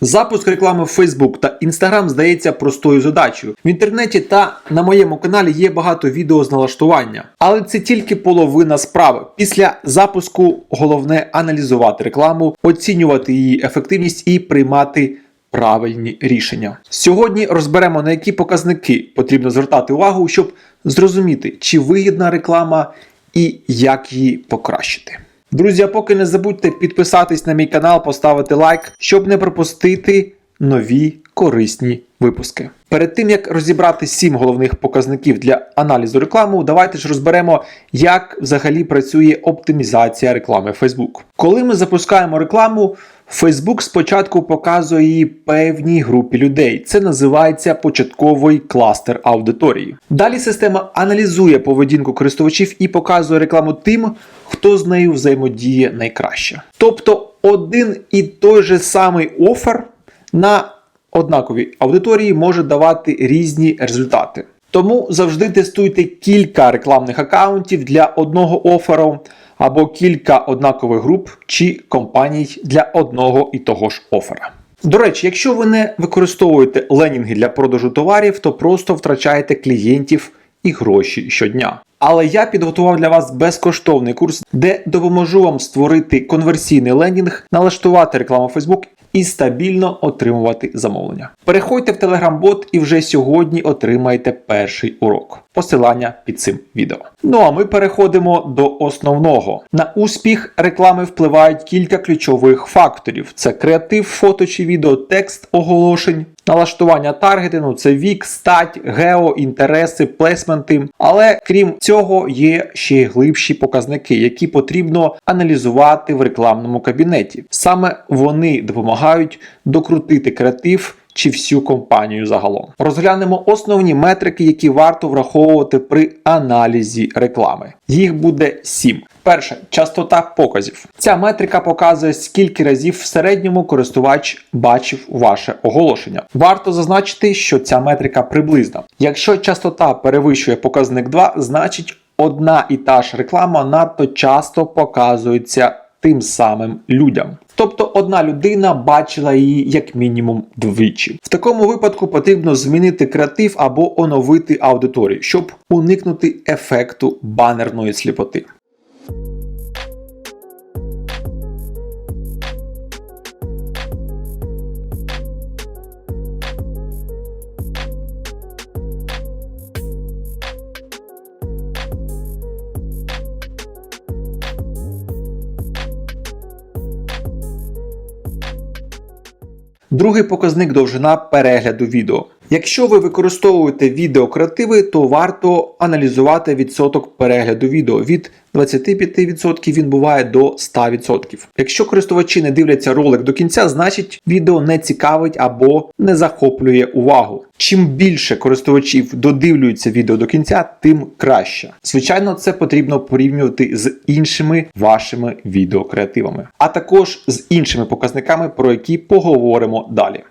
Запуск реклами в Facebook та Instagram здається простою задачею. В інтернеті та на моєму каналі є багато відео з налаштування, але це тільки половина справи. Після запуску головне аналізувати рекламу, оцінювати її ефективність і приймати правильні рішення. Сьогодні розберемо на які показники потрібно звертати увагу, щоб зрозуміти, чи вигідна реклама і як її покращити. Друзі, а поки не забудьте підписатись на мій канал, поставити лайк, щоб не пропустити нові корисні випуски. Перед тим як розібрати 7 головних показників для аналізу реклами, давайте ж розберемо, як взагалі працює оптимізація реклами Facebook. Коли ми запускаємо рекламу, Facebook спочатку показує її певній групі людей. Це називається початковий кластер аудиторії. Далі система аналізує поведінку користувачів і показує рекламу тим, хто з нею взаємодіє найкраще. Тобто один і той же самий офер на однаковій аудиторії може давати різні результати. Тому завжди тестуйте кілька рекламних аккаунтів для одного оферу або кілька однакових груп чи компаній для одного і того ж офера. До речі, якщо ви не використовуєте ленінги для продажу товарів, то просто втрачаєте клієнтів і гроші щодня. Але я підготував для вас безкоштовний курс, де допоможу вам створити конверсійний ленінг, налаштувати рекламу Facebook і стабільно отримувати замовлення. Переходьте в Telegram-бот і вже сьогодні отримаєте перший урок. Посилання під цим відео. Ну а ми переходимо до основного. На успіх реклами впливають кілька ключових факторів: це креатив, фото чи відео, текст оголошень, налаштування таргетингу, це вік, стать, гео, інтереси, плейсменти. Але крім цього, є ще й глибші показники, які потрібно аналізувати в рекламному кабінеті. Саме вони допомагають докрутити креатив. Чи всю компанію загалом розглянемо основні метрики, які варто враховувати при аналізі реклами. Їх буде 7. Перше частота показів. Ця метрика показує, скільки разів в середньому користувач бачив ваше оголошення. Варто зазначити, що ця метрика приблизна. Якщо частота перевищує показник 2, значить одна і та ж реклама надто часто показується тим самим людям. Тобто одна людина бачила її як мінімум двічі. В такому випадку потрібно змінити креатив або оновити аудиторію, щоб уникнути ефекту банерної сліпоти. Другий показник довжина перегляду відео. Якщо ви використовуєте відеокреативи, то варто аналізувати відсоток перегляду відео. Від 25% він буває до 100%. Якщо користувачі не дивляться ролик до кінця, значить відео не цікавить або не захоплює увагу. Чим більше користувачів додивлюються відео до кінця, тим краще. Звичайно, це потрібно порівнювати з іншими вашими відеокреативами, а також з іншими показниками, про які поговоримо далі.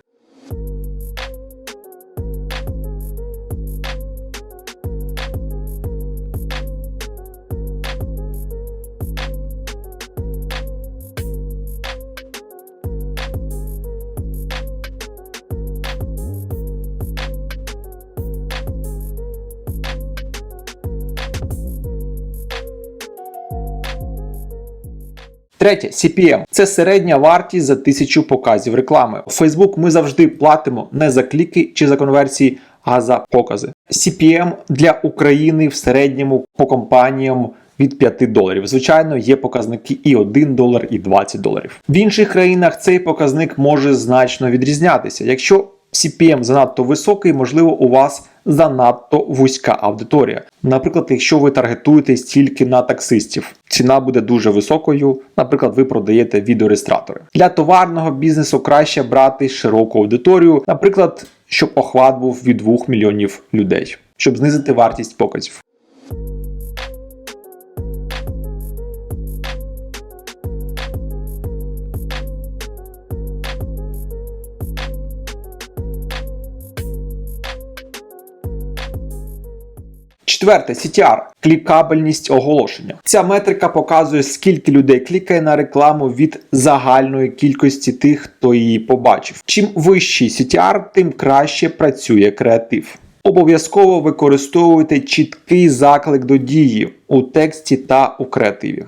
Третє CPM – це середня вартість за тисячу показів реклами. У Facebook ми завжди платимо не за кліки чи за конверсії, а за покази. CPM для України в середньому по компаніям від 5 доларів. Звичайно, є показники і 1 долар, і 20 доларів. В інших країнах цей показник може значно відрізнятися. Якщо CPM занадто високий, можливо, у вас занадто вузька аудиторія. Наприклад, якщо ви таргетуєтесь тільки на таксистів, ціна буде дуже високою. Наприклад, ви продаєте відеореєстратори. Для товарного бізнесу краще брати широку аудиторію, наприклад, щоб охват був від 2 мільйонів людей, щоб знизити вартість показів. Четверте CTR – клікабельність оголошення. Ця метрика показує, скільки людей клікає на рекламу від загальної кількості тих, хто її побачив. Чим вищий CTR, тим краще працює креатив. Обов'язково використовуйте чіткий заклик до дії у тексті та у креативі.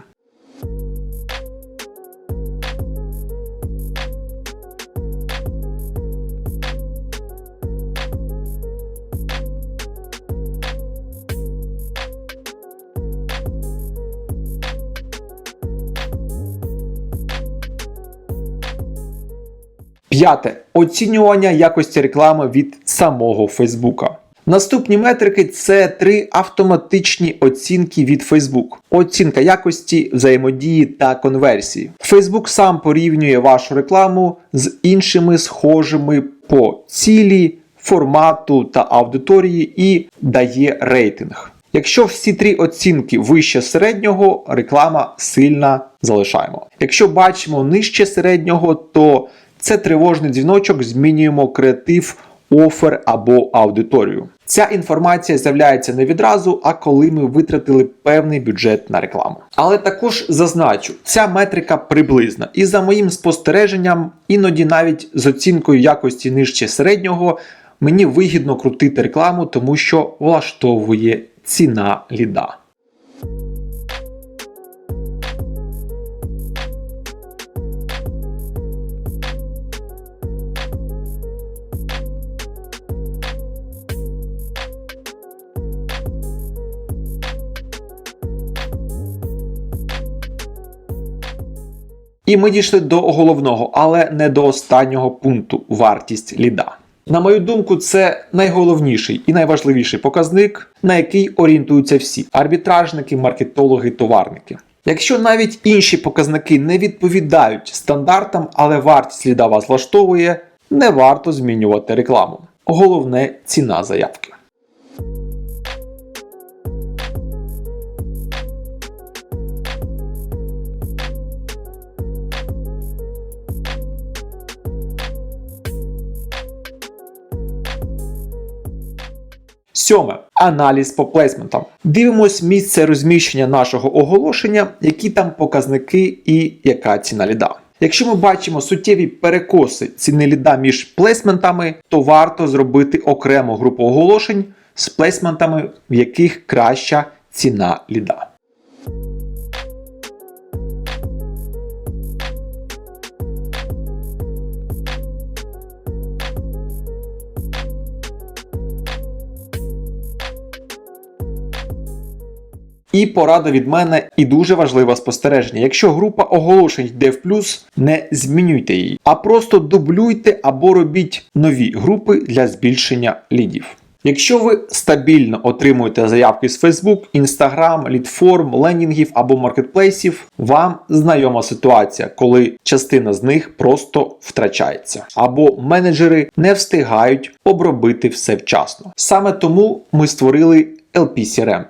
П'яте оцінювання якості реклами від самого Фейсбука. Наступні метрики це три автоматичні оцінки від Facebook. Оцінка якості, взаємодії та конверсії. Facebook сам порівнює вашу рекламу з іншими схожими по цілі, формату та аудиторії і дає рейтинг. Якщо всі три оцінки вище середнього, реклама сильна залишаємо. Якщо бачимо нижче середнього, то це тривожний дзвіночок, змінюємо креатив, офер або аудиторію. Ця інформація з'являється не відразу, а коли ми витратили певний бюджет на рекламу. Але також зазначу, ця метрика приблизна, і за моїм спостереженням, іноді навіть з оцінкою якості нижче середнього, мені вигідно крутити рекламу, тому що влаштовує ціна ліда. І ми дійшли до головного, але не до останнього пункту вартість ліда. На мою думку, це найголовніший і найважливіший показник, на який орієнтуються всі арбітражники, маркетологи, товарники. Якщо навіть інші показники не відповідають стандартам, але вартість ліда вас влаштовує, не варто змінювати рекламу. Головне ціна заявки. Сьоме аналіз по плейсментам. Дивимось місце розміщення нашого оголошення, які там показники і яка ціна ліда. Якщо ми бачимо суттєві перекоси ціни ліда між плейсментами, то варто зробити окрему групу оголошень з плейсментами, в яких краща ціна ліда. І порада від мене, і дуже важливе спостереження. Якщо група оголошень йде в плюс, не змінюйте її, а просто дублюйте або робіть нові групи для збільшення лідів. Якщо ви стабільно отримуєте заявки з Facebook, Instagram, лідформ, ленінгів або маркетплейсів, вам знайома ситуація, коли частина з них просто втрачається, або менеджери не встигають обробити все вчасно. Саме тому ми створили LP-CRM crm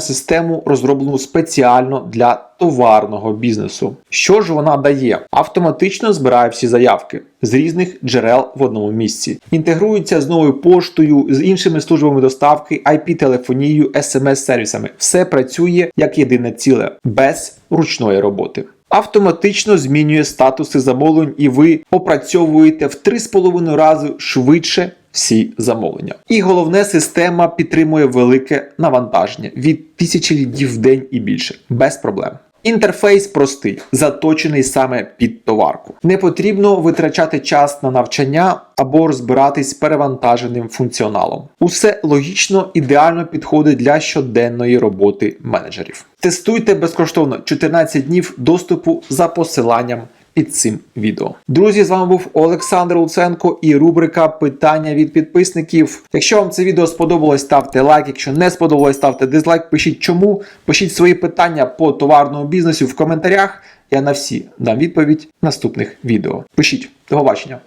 систему розроблену спеціально для товарного бізнесу. Що ж вона дає? Автоматично збирає всі заявки з різних джерел в одному місці, інтегрується з новою поштою, з іншими службами доставки, IP-телефонією, SMS-сервісами. Все працює як єдине ціле, без ручної роботи. Автоматично змінює статуси замовлень, і ви опрацьовуєте в 3,5 рази швидше всі замовлення. І головне, система підтримує велике навантаження від тисячі лідів в день і більше, без проблем. Інтерфейс простий, заточений саме під товарку. Не потрібно витрачати час на навчання або розбиратись перевантаженим функціоналом. Усе логічно, ідеально підходить для щоденної роботи менеджерів. Тестуйте безкоштовно 14 днів доступу за посиланням під цим відео. Друзі, з вами був Олександр Луценко і рубрика Питання від підписників. Якщо вам це відео сподобалось, ставте лайк. Якщо не сподобалось, ставте дизлайк. Пишіть чому. Пишіть свої питання по товарному бізнесу в коментарях. Я на всі дам відповідь в наступних відео. Пишіть, до побачення.